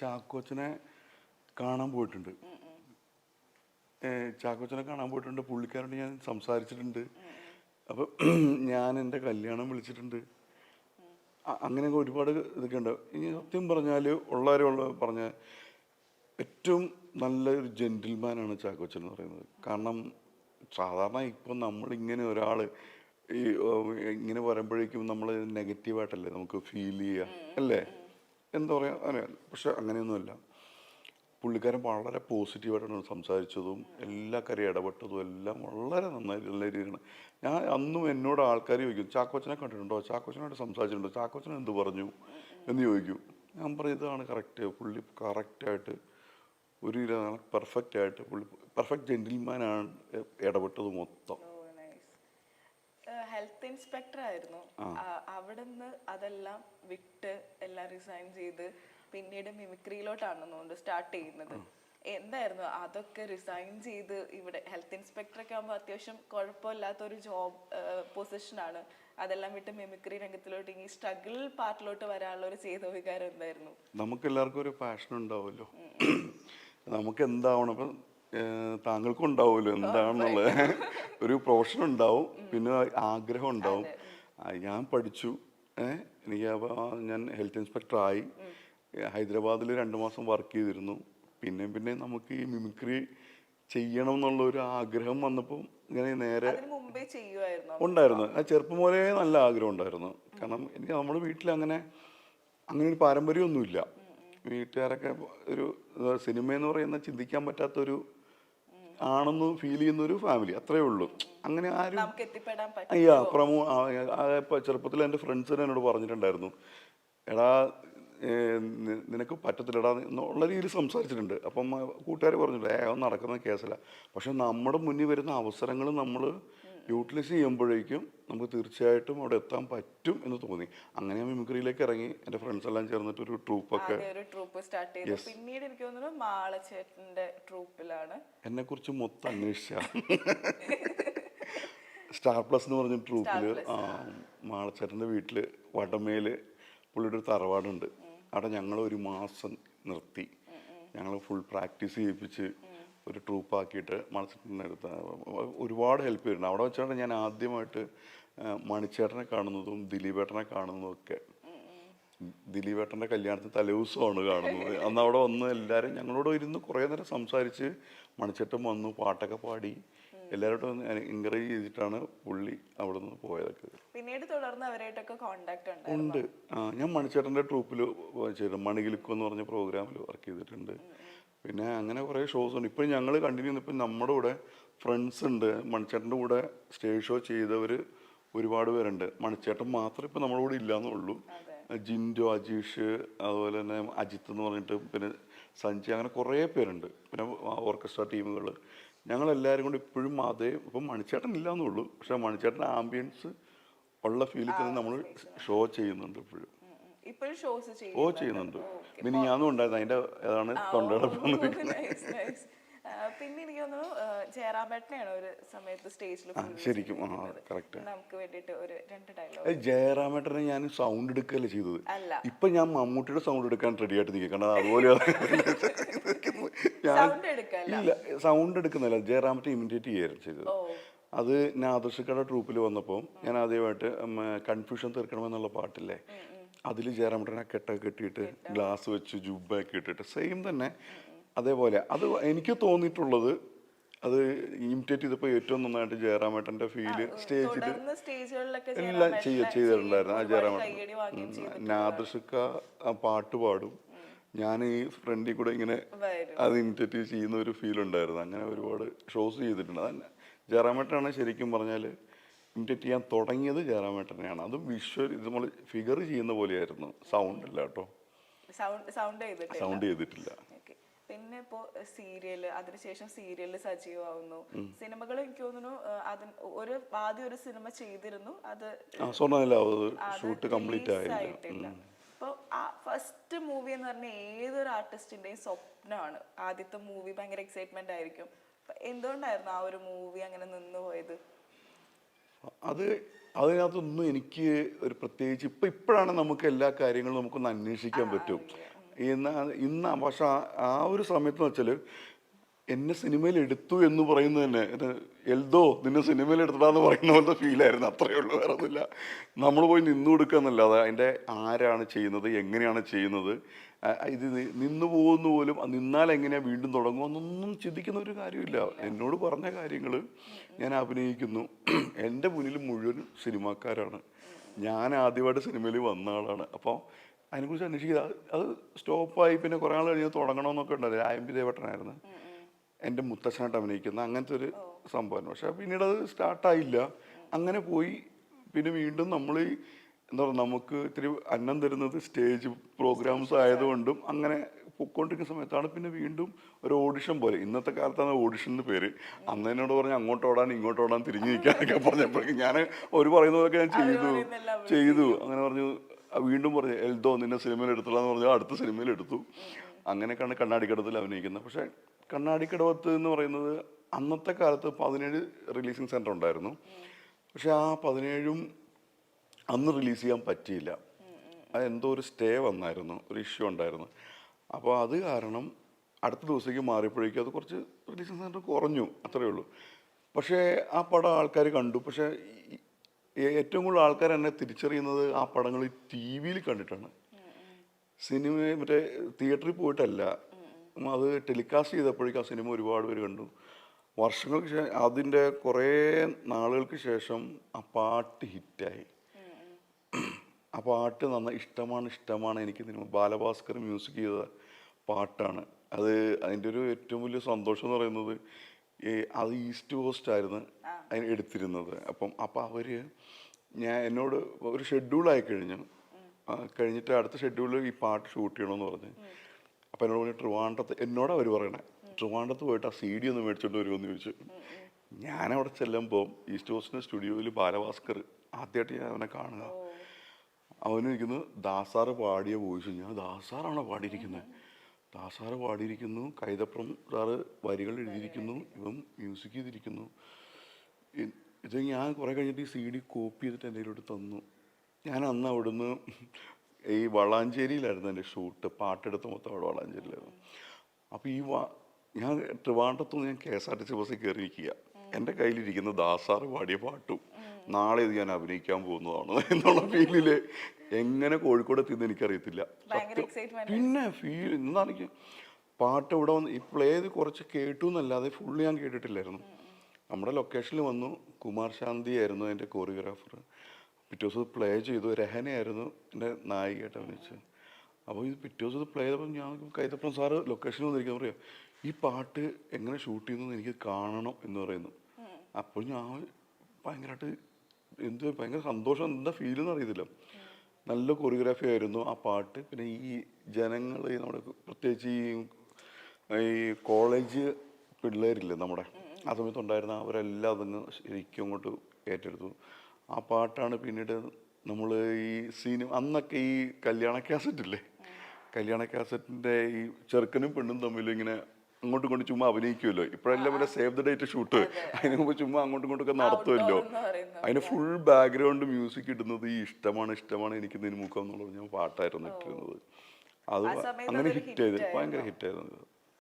ചാക്കോച്ചനെ കാണാൻ പോയിട്ടുണ്ട്. ചാക്കോച്ചനെ കാണാൻ പോയിട്ടുണ്ട്. പുള്ളിക്കാരോട് ഞാൻ സംസാരിച്ചിട്ടുണ്ട്. അപ്പം ഞാൻ എന്റെ കല്യാണം വിളിച്ചിട്ടുണ്ട്. അങ്ങനെയൊക്കെ ഒരുപാട് ഇതൊക്കെ ഉണ്ട്. ഇനി സത്യം പറഞ്ഞാൽ ഉള്ളവരുള്ള പറഞ്ഞ ഏറ്റവും നല്ലൊരു ജെന്റിൽമാനാണ് ചാക്കോച്ചൻ എന്ന് പറയുന്നത്. കാരണം സാധാരണ ഇപ്പം നമ്മളിങ്ങനെ ഒരാൾ ഈ ഇങ്ങനെ വരുമ്പോഴേക്കും നമ്മൾ നെഗറ്റീവായിട്ടല്ലേ നമുക്ക് ഫീൽ ചെയ്യുക. അല്ലേ? എന്താ പറയുക അറിയാം പക്ഷെ അങ്ങനെയൊന്നുമല്ല. പുള്ളിക്കാരൻ വളരെ പോസിറ്റീവായിട്ടാണ് സംസാരിച്ചതും എല്ലാ കാര്യം ഇടപെട്ടതും എല്ലാം വളരെ നന്നായി നല്ല രീതിയിലാണ്. ഞാൻ അന്നും എന്നോട് ആൾക്കാർ ചോദിക്കും ചാക്കോച്ചനെ കണ്ടിട്ടുണ്ടോ? ചാക്കോച്ചനായിട്ട് സംസാരിച്ചിട്ടുണ്ടോ? ചാക്കോച്ചൻ എന്ത് പറഞ്ഞു? എന്ന് ചോദിക്കും. ഞാൻ പറയും ഇതാണ് കറക്റ്റ്. പുള്ളി കറക്റ്റായിട്ട് ഒരു പെർഫെക്റ്റ് ആയിട്ട് പുള്ളി പെർഫെക്റ്റ് ജെന്റിൽമാനാണ് ഇടപെട്ടത് മൊത്തം. ഹെൽത്ത് ഇൻസ്പെക്ടർ ആയിരുന്നു. അവിടുന്ന് അതെല്ലാം വിട്ട് എല്ലാം റിസൈൻ ചെയ്ത് പിന്നീട് മിമിക്രിയിലോട്ടാണ് തോന്നുന്നു സ്റ്റാർട്ട് ചെയ്യുന്നത് എന്തായിരുന്നു? അതൊക്കെ റിസൈൻ ചെയ്ത് ഇവിടെ ഹെൽത്ത് ഇൻസ്പെക്ടർ ഒക്കെ ആകുമ്പോൾ അത്യാവശ്യം കുഴപ്പമില്ലാത്ത ഒരു ജോബ് പൊസിഷനാണ് അതെല്ലാം വിട്ട് മിമിക്രി രംഗത്തിലോട്ട് ഈ സ്ട്രഗിൾ പാർട്ടിലോട്ട് വരാനുള്ള ഒരു ചെയ്ത വികാരം എന്തായിരുന്നു? നമുക്ക് എല്ലാവർക്കും ഒരു പാഷൻ ഉണ്ടാവുമല്ലോ. നമുക്ക് എന്താവണം ഇപ്പം താങ്കൾക്കും ഉണ്ടാവുമല്ലോ എന്താണെന്നുള്ളത്. ഒരു പ്രൊഫഷൻ ഉണ്ടാവും. പിന്നെ ആഗ്രഹം ഉണ്ടാവും. ഞാൻ പഠിച്ചു. എനിക്ക് അപ്പോൾ ഞാൻ ഹെൽത്ത് ഇൻസ്പെക്ടർ ആയി. ഹൈദരാബാദിൽ രണ്ട് മാസം വർക്ക് ചെയ്തിരുന്നു. പിന്നെ പിന്നെ നമുക്ക് ഈ മിമിക്രി ചെയ്യണം എന്നുള്ള ഒരു ആഗ്രഹം വന്നപ്പോൾ ഇങ്ങനെ നേരെ ഉണ്ടായിരുന്നു. ആ. ചെറുപ്പം പോലെ നല്ല ആഗ്രഹം ഉണ്ടായിരുന്നു. കാരണം എനിക്ക് നമ്മുടെ വീട്ടിൽ അങ്ങനെ അങ്ങനെ ഒരു പാരമ്പര്യമൊന്നുമില്ല. വീട്ടുകാരൊക്കെ ഒരു സിനിമ എന്ന് പറയുന്ന ചിന്തിക്കാൻ പറ്റാത്തൊരു ആണെന്ന് ഫീൽ ചെയ്യുന്ന ഒരു ഫാമിലി അത്രേ ഉള്ളൂ. അങ്ങനെ ആരും അയ്യാ പ്രമോ ചെറുപ്പത്തിൽ എന്റെ ഫ്രണ്ട്സ് തന്നെ എന്നോട് പറഞ്ഞിട്ടുണ്ടായിരുന്നു. എടാ നിനക്ക് പറ്റത്തില്ലടാ എന്നുള്ള രീതിയിൽ സംസാരിച്ചിട്ടുണ്ട്. അപ്പം കൂട്ടുകാർ പറഞ്ഞു ഏ നടക്കുന്ന കേസല്ല പക്ഷെ നമ്മുടെ മുന്നിൽ വരുന്ന അവസരങ്ങൾ നമ്മൾ യൂട്ടിലൈസ് ചെയ്യുമ്പോഴേക്കും നമുക്ക് തീർച്ചയായിട്ടും അവിടെ എത്താൻ പറ്റും എന്ന് തോന്നി. അങ്ങനെ ഞാൻ മിമിക്രിയിലേക്ക് ഇറങ്ങി. എന്റെ ഫ്രണ്ട്സ് എല്ലാം ചേർന്നിട്ട് ഒരു ട്രൂപ്പ് ഒക്കെ. ഒരു ട്രൂപ്പ് സ്റ്റാർട്ട് ചെയ്തു. പിന്നീട് എനിക്ക് തോന്നുന്നു മാളച്ചേട്ടന്റെ ട്രൂപ്പിലാണ് എന്നെക്കുറിച്ച് മൊത്തം അന്വേഷിച്ച. സ്റ്റാർ പ്ലസ് എന്ന് പറഞ്ഞ ട്രൂപ്പിൽ മാളച്ചേട്ടന്റെ വീട്ടിൽ വടമേൽ പുള്ളിയുടെ ഒരു തറവാടുണ്ട്. അവിടെ ഞങ്ങൾ ഒരു മാസം നിർത്തി. ഞങ്ങൾ ഫുൾ പ്രാക്ടീസ് ചെയ്യിപ്പിച്ച് ഒരു ട്രൂപ്പാക്കിയിട്ട് മണിച്ചേട്ടനെടുത്ത ഒരുപാട് ഹെൽപ്പ് ചെയ്തിട്ടുണ്ട്. അവിടെ വെച്ചാണ് ഞാൻ ആദ്യമായിട്ട് മണിച്ചേട്ടനെ കാണുന്നതും ദിലീപേട്ടനെ കാണുന്നതും ഒക്കെ. ദിലീപേട്ടന്റെ കല്യാണത്തിന് തലേദിവസമാണ് കാണുന്നത്. അന്ന് അവിടെ വന്ന് എല്ലാവരും ഞങ്ങളോട് ഇരുന്ന് കുറേ നേരം സംസാരിച്ച് മണിച്ചേട്ടൻ വന്നു പാട്ടൊക്കെ പാടി. എല്ലാവരോടും എൻകറേജ് ചെയ്തിട്ടാണ് പുള്ളി അവിടെ നിന്ന് പോയതൊക്കെ. പിന്നീട് തുടർന്ന് അവരായിട്ടൊക്കെ കോണ്ടാക്ട് ഉണ്ട്. ആ ഞാൻ മണിച്ചേട്ടന്റെ ട്രൂപ്പിൽ ചെയ്തു. മണികിലുക്കോ എന്ന് പറഞ്ഞ പ്രോഗ്രാമിൽ വർക്ക് ചെയ്തിട്ടുണ്ട്. പിന്നെ അങ്ങനെ കുറേ ഷോസ് ഉണ്ട്. ഇപ്പം ഞങ്ങൾ കണ്ടിന്യൂ ഇപ്പം നമ്മുടെ കൂടെ ഫ്രണ്ട്സ് ഉണ്ട്. മണിച്ചേട്ടന്റെ കൂടെ സ്റ്റേജ് ഷോ ചെയ്തവർ ഒരുപാട് പേരുണ്ട്. മണിച്ചേട്ടൻ മാത്രം ഇപ്പം നമ്മുടെ കൂടെ ഇല്ലാന്നേ ഉള്ളൂ ജിൻഡോ അജീഷ് അതുപോലെ തന്നെ അജിത്ത് എന്ന് പറഞ്ഞിട്ട് പിന്നെ സഞ്ജയ് അങ്ങനെ കുറേ പേരുണ്ട്. പിന്നെ ഓർക്കസ്ട്ര ടീമുകൾ ഞങ്ങളെല്ലാവരും കൂടി ഇപ്പോഴും അതേ ഇപ്പം മണിച്ചേട്ടൻ ഇല്ലാന്നേ ഉള്ളൂ. പക്ഷേ മണിച്ചേട്ടന്റെ ആംബിയൻസ് ഉള്ള ഫീലിൽ തന്നെ നമ്മൾ ഷോ ചെയ്യുന്നുണ്ട് ഇപ്പോഴും. ഇപ്പോഴും ഷോസ് ഓ ചെയ്യുന്നുണ്ട്. പിന്നെ ഞാനും ഉണ്ടായിരുന്നു. അതിന്റെ ഏതാണ് തൊണ്ടടപ്പം പിന്നെ എനിക്ക് തോന്നുന്നു ജയറാമേട്ടനെയാണ് ഒരു സമയത്ത് സ്റ്റേജിൽ ശരിക്കും. നമുക്ക് വേണ്ടിട്ട് ഒരു രണ്ട് ഡയലോഗ് ജയറാമേട്ടനെ ഞാൻ സൗണ്ട് എടുക്കുകയല്ലേ ചെയ്തത്? അല്ല. ഇപ്പൊ ഞാൻ മമ്മൂട്ടിയുടെ സൗണ്ട് എടുക്കാൻ റെഡി ആയിട്ട് നിൽക്കുക. കാരണം അതുപോലെ ഇല്ല സൗണ്ട് എടുക്കുന്നില്ല ജയറാമേട്ടൻ ഇമിറ്റേറ്റ് ചെയ്യായിരുന്നു ചെയ്തത്. അത് ഞാൻ ആദർശക്കട ട്രൂപ്പിൽ വന്നപ്പോൾ ഞാൻ ആദ്യമായിട്ട് കൺഫ്യൂഷൻ തീർക്കണമെന്നുള്ള പാട്ടില്ലേ? അതിൽ ജയറാമേട്ടനെ കെട്ടൊക്കെ കെട്ടിയിട്ട് ഗ്ലാസ് വെച്ച് ജുബൊക്കെ ഇട്ടിട്ട് സെയിം തന്നെ അതേപോലെ. അത് എനിക്ക് തോന്നിയിട്ടുള്ളത് അത് ഇമിറ്റേറ്റ് ചെയ്തപ്പോൾ ഏറ്റവും നന്നായിട്ട് ജയറാമേട്ടന്റെ ഫീൽ സ്റ്റേജിൽ എല്ലാം ചെയ്യ ചെയ്തിട്ടുണ്ടായിരുന്നു. ആ ജയറാമേട്ടൻ. ആ പാട്ട് പാടും. ഞാൻ ഈ ഫ്രണ്ടിൽ കൂടെ ഇങ്ങനെ അത് ഇമിറ്റേറ്റ് ചെയ്യുന്ന ഒരു ഫീൽ ഉണ്ടായിരുന്നു. അങ്ങനെ ഒരുപാട് ഷോസ് ചെയ്തിട്ടുണ്ട്. അതന്നെ. ജയറാമേട്ടനാണ് ശരിക്കും പറഞ്ഞാൽ ഇമിറ്റേറ്റ് ചെയ്യാൻ തുടങ്ങിയത് ജയറാമേട്ടനെയാണ്. അത് വിഷ്വൽ ഇത് നമ്മൾ ഫിഗർ ചെയ്യുന്ന പോലെയായിരുന്നു. സൗണ്ട് ഇല്ല കേട്ടോ. സൗണ്ട് സൗണ്ട് ചെയ്തിട്ട് സൗണ്ട് ചെയ്തിട്ടില്ല. പിന്നെ ഇപ്പോ സീരിയൽ അതിനുശേഷം സീരിയലിൽ സജീവമാവുന്നു സിനിമകൾ എനിക്ക് തോന്നുന്നു അത് ഒരു ആദ്യം ഒരു സിനിമ ചെയ്തിരുന്നു അത് ഷൂട്ട് കംപ്ലീറ്റ് ആയിട്ടില്ല അപ്പോൾ ആ ഫസ്റ്റ് മൂവി എന്ന് പറഞ്ഞാൽ ഏതൊരു ആർട്ടിസ്റ്റിന്റെയും സ്വപ്നമാണ്. ആദ്യത്തെ മൂവി ഭയങ്കര എക്സൈറ്റ്മെന്റ് ആയിരിക്കും. എന്തുകൊണ്ടായിരുന്നു ആ ഒരു മൂവി അങ്ങനെ നിന്ന് പോയത്? അത് അതിനകത്തൊന്നും എനിക്ക് ഒരു പ്രത്യേകിച്ച് ഇപ്പം ഇപ്പോഴാണ് നമുക്ക് എല്ലാ കാര്യങ്ങളും നമുക്കൊന്ന് അന്വേഷിക്കാൻ പറ്റും. ഇന്ന് ഇന്ന് പക്ഷെ ആ- ആ ഒരു സമയത്ത് വെച്ചാൽ എന്നെ സിനിമയിൽ എടുത്തു എന്ന് പറയുന്നത് തന്നെ എൽദോ നിന്നെ സിനിമയിൽ എടുത്തിട്ടാന്ന് പറയുന്ന പോലത്തെ ഫീലായിരുന്നു അത്രയേ ഉള്ളൂ വേറെ ഒന്നുമില്ല. നമ്മൾ പോയി നിന്നു കൊടുക്കുക എന്നല്ലാതെ അതിന്റെ ആരാണ് ചെയ്യുന്നത് എങ്ങനെയാണ് ചെയ്യുന്നത് ഇത് നിന്നു പോകുന്ന പോലും നിന്നാൽ എങ്ങനെയാണ് വീണ്ടും തുടങ്ങുമെന്നൊന്നും ചിന്തിക്കുന്ന ഒരു കാര്യമില്ല. എന്നോട് പറഞ്ഞ കാര്യങ്ങൾ ഞാൻ അഭിനയിക്കുന്നു. എന്റെ മുന്നിൽ മുഴുവൻ സിനിമാക്കാരാണ്. ഞാൻ ആദ്യമായിട്ട് സിനിമയിൽ വന്ന ആളാണ്. അപ്പോൾ അതിനെക്കുറിച്ച് അന്വേഷിക്കുക. അത് അത് സ്റ്റോപ്പായി പിന്നെ കുറേ നാൾ കഴിഞ്ഞ് തുടങ്ങണമെന്നൊക്കെ ഉണ്ടായിരുന്നു ആയമ്പി ദേവട്ടനായിരുന്നു എന്റെ മുത്തച്ഛനായിട്ട് അഭിനയിക്കുന്ന അങ്ങനത്തെ ഒരു സംഭവമായിരുന്നു. പക്ഷെ പിന്നീട് അത് സ്റ്റാർട്ടായില്ല. അങ്ങനെ പോയി. പിന്നെ വീണ്ടും നമ്മൾ എന്താ പറയുക നമുക്ക് ഇത്തിരി അന്നം തരുന്നത് സ്റ്റേജ് പ്രോഗ്രാംസ് ആയതുകൊണ്ടും അങ്ങനെ പൊയ്ക്കൊണ്ടിരിക്കുന്ന സമയത്താണ് പിന്നെ വീണ്ടും ഒരു ഓഡിഷൻ പോലെ. ഇന്നത്തെ കാലത്താണ് ഓഡിഷന്റെ പേര്. അന്ന് എന്നോട് പറഞ്ഞ് അങ്ങോട്ട് ഓടാൻ ഇങ്ങോട്ട് ഓടാൻ തിരിഞ്ഞു നിൽക്കാനൊക്കെ പറഞ്ഞപ്പോഴേക്കും ഞാൻ ഒരു പറയുന്നതൊക്കെ ഞാൻ ചെയ്തു. ചെയ്തു. അങ്ങനെ പറഞ്ഞു വീണ്ടും പറഞ്ഞു എൽദോ നിന്നെ സിനിമയിൽ എടുത്തില്ലാന്ന് പറഞ്ഞു അടുത്ത സിനിമയിൽ എടുത്തു. അങ്ങനെയൊക്കെയാണ് കണ്ണാടിക്കടത്തിൽ അഭിനയിക്കുന്നത്. പക്ഷേ കണ്ണാടിക്കടവത്ത് എന്ന് പറയുന്നത് അന്നത്തെ കാലത്ത് പതിനേഴ് റിലീസിങ് സെന്റർ ഉണ്ടായിരുന്നു. പക്ഷെ ആ പതിനേഴും അന്ന് റിലീസ് ചെയ്യാൻ പറ്റിയില്ല. എന്തോ ഒരു സ്റ്റേ വന്നായിരുന്നു ഒരു ഇഷ്യൂ ഉണ്ടായിരുന്നു. അപ്പോൾ അത് കാരണം അടുത്ത ദിവസത്തേക്ക് മാറിയപ്പോഴേക്കും അത് കുറച്ച് റിലീസിങ് സെന്റർ കുറഞ്ഞു അത്രയേ ഉള്ളൂ. പക്ഷേ ആ പടം ആൾക്കാർ കണ്ടു. പക്ഷേ ഏറ്റവും കൂടുതൽ ആൾക്കാർ എന്നെ തിരിച്ചറിയുന്നത് ആ പടങ്ങൾ ടി വിയിൽ കണ്ടിട്ടാണ്. സിനിമ മറ്റേ തിയേറ്ററിൽ പോയിട്ടല്ല. അത് ടെലികാസ്റ്റ് ചെയ്തപ്പോഴേക്കും ആ സിനിമ ഒരുപാട് പേര് കണ്ടു. വർഷങ്ങൾക്ക് ശേഷം അതിന്റെ കുറേ നാളുകൾക്ക് ശേഷം ആ പാട്ട് ഹിറ്റായി. ആ പാട്ട് നന്ന ഇഷ്ടമാണ് ഇഷ്ടമാണ് എനിക്ക് സിനിമ. ബാലഭാസ്കർ മ്യൂസിക് ചെയ്ത പാട്ടാണ്. അത് അതിന്റെ ഒരു ഏറ്റവും വലിയ സന്തോഷം എന്ന് പറയുന്നത് ഈ അത് ഈസ്റ്റ് കോസ്റ്റ് ആയിരുന്നു അതിന് എടുത്തിരുന്നത്. അപ്പം അപ്പം അവർ ഞാൻ എന്നോട് ഒരു ഷെഡ്യൂളായി കഴിഞ്ഞു. കഴിഞ്ഞിട്ട് അടുത്ത ഷെഡ്യൂളിൽ ഈ പാട്ട് ഷൂട്ട് ചെയ്യണമെന്ന് പറഞ്ഞ്. അപ്പം എന്നോട് പറഞ്ഞു ട്രിവാൻഡ്രത്ത് എന്നോട് അവർ പറയണേ. ട്രിവാൻഡ്രത്ത് പോയിട്ട് ആ സി ഡി ഒന്ന് മേടിച്ചോണ്ട് വരുമെന്ന് ചോദിച്ചു. അവിടെ ചെല്ലുമ്പോൾ ഈസ്റ്റ് കോസ്റ്റിന്റെ സ്റ്റുഡിയോയിൽ ബാലഭാസ്കർ ആദ്യമായിട്ട് ഞാൻ അവനെ കാണുക. അവനിരിക്കുന്നു ദാസാറ് പാടിയ വോയിസ്. ഞാൻ ദാസാറാണോ പാടിയിരിക്കുന്നത് ദാസാറ് പാടിയിരിക്കുന്നു കൈതപ്രം സാറ് വരികൾ എഴുതിയിരിക്കുന്നു ഇവൻ മ്യൂസിക് ചെയ്തിരിക്കുന്നു. ഇത് ഞാൻ കുറേ കഴിഞ്ഞിട്ട് ഈ സി ഡി കോപ്പി ചെയ്തിട്ട് എന്റെ കയ്യിലോട്ട് തന്നു. ഞാൻ അന്ന് അവിടുന്ന് ഈ വളാഞ്ചേരിയിലായിരുന്നു എന്റെ ഷൂട്ട് പാട്ടെടുത്ത് മൊത്തം അവിടെ വളാഞ്ചേരിയിലായിരുന്നു. അപ്പോൾ ഈ വാ ഞാൻ ട്രിവാൻഡ്രത്തുനിന്ന് ഞാൻ K S R T C ബസ്സിൽ കയറിയിരിക്കുക. എന്റെ കയ്യിലിരിക്കുന്ന ദാസാറ് പാടിയ പാട്ടും നാളെ ഇത് ഞാൻ അഭിനയിക്കാൻ പോകുന്നതാണ് എന്നുള്ള ഫീലിൽ എങ്ങനെ കോഴിക്കോട് എത്തിയെന്ന് എനിക്കറിയത്തില്ല. പിന്നെ ഫീൽ എന്താണ് പാട്ട് ഇവിടെ വന്ന് ഈ പ്ലേ ചെയ്ത് കുറച്ച് കേട്ടു എന്നല്ലാതെ ഫുള്ള് ഞാൻ കേട്ടിട്ടില്ലായിരുന്നു. നമ്മുടെ ലൊക്കേഷനിൽ വന്നു. കുമാർ ശാന്തി ആയിരുന്നു എന്റെ കോറിയോഗ്രാഫർ പിറ്റേ ദിവസം പ്ലേ ചെയ്തു. രഹനയായിരുന്നു എന്റെ നായികയായിട്ട് വെച്ച് അപ്പോൾ ഇത് പിറ്റേ ദിവസം പ്ലേ ചെയ്തപ്പോൾ ഞാൻ കൈതപ്പുറം സാറ് ലൊക്കേഷനിൽ വന്നിരിക്കാൻ പറയാം ഈ പാട്ട് എങ്ങനെ ഷൂട്ട് ചെയ്യുന്നു എനിക്ക് കാണണം എന്ന് പറയുന്നു. അപ്പോൾ ഞാൻ ഭയങ്കരമായിട്ട് എന്ത് ഭയങ്കര സന്തോഷം എന്താ ഫീൽ എന്ന് അറിയത്തില്ല. നല്ല കൊറിയോഗ്രാഫി ആയിരുന്നു ആ പാട്ട്. പിന്നെ ഈ ജനങ്ങൾ നമ്മുടെ പ്രത്യേകിച്ച് ഈ ഈ കോളേജ് പിള്ളേരില്ലേ നമ്മുടെ ആ സമയത്ത് ഉണ്ടായിരുന്ന അവരെല്ലാം അതങ്ങ് ശരിക്കും അങ്ങോട്ട് ഏറ്റെടുത്തു. ആ പാട്ടാണ് പിന്നീട് നമ്മൾ ഈ സിനിമ അന്നൊക്കെ ഈ കല്യാണ കാസറ്റ് ഇല്ലേ? കല്യാണ കാസറ്റിന്റെ ഈ ചെറുക്കനും പെണ്ണും തമ്മിൽ ഇങ്ങനെ അങ്ങോട്ടും ഇങ്ങോട്ടും ചുമ്മാ അഭിനയിക്കുമല്ലോ ഇപ്പോഴെല്ലാം ഇവിടെ സേവ് ദ ഡേറ്റ് ഷൂട്ട് അതിന് മുമ്പ് ചുമ്മാ അങ്ങോട്ടും ഇങ്ങോട്ടൊക്കെ നടത്തുമല്ലോ. അതിന് ഫുൾ ബാക്ക്ഗ്രൗണ്ട് മ്യൂസിക് ഇടുന്നത് ഈ ഇഷ്ടമാണ് ഇഷ്ടമാണ് എനിക്ക് നിന്നുമുക്കം എന്നുള്ളത് ഞാൻ പാട്ടായിരുന്നു ഇട്ടിരുന്നത്. അത് അങ്ങനെ ഹിറ്റ് ചെയ്ത് hit ഭയങ്കര ഹിറ്റ് ആയിരുന്നു.